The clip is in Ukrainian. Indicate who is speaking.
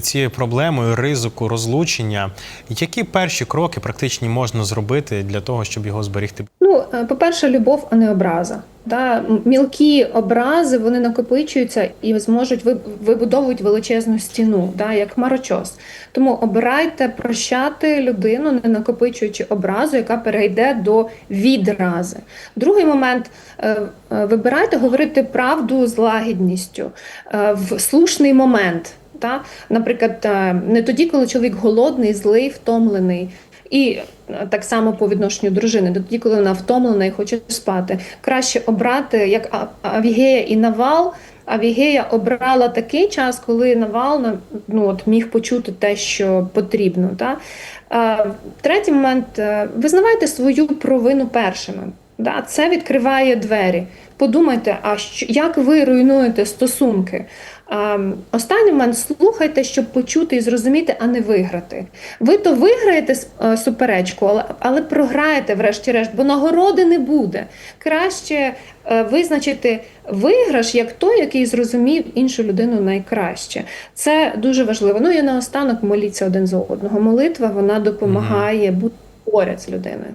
Speaker 1: цією проблемою ризику розлучення. Які перші кроки практичні можна зробити для того, щоб його зберігти?
Speaker 2: Ну, е, по-перше, любов, а не образа. Да? Мілкі образи вони накопичуються і зможуть ви- вибудовують величезну стіну, да? як хмарочос. Тому обирайте прощати людину, не накопичуючи образу, яка перейде до відрази. Другий момент е, е, вибирайте говорити правду з лагідністю в слушний момент. Та? Наприклад, не тоді, коли чоловік голодний, злий, втомлений. І е, так само по відношенню дружини, тоді, коли вона втомлена і хоче спати. Краще обрати як Авігея і Навал. Авігея обрала такий час, коли Навал ну, от, міг почути те, що потрібно. Та? Е, Третій момент е, визнавайте свою провину першими. Да? Це відкриває двері. Подумайте, а що, як ви руйнуєте стосунки? Останній момент слухайте, щоб почути і зрозуміти, а не виграти. Ви то виграєте е, суперечку, але, але програєте врешті-решт, бо нагороди не буде. Краще е, визначити виграш як той, який зрозумів іншу людину найкраще. Це дуже важливо. Ну і наостанок моліться один за одного. Молитва вона допомагає бути поряд з людиною.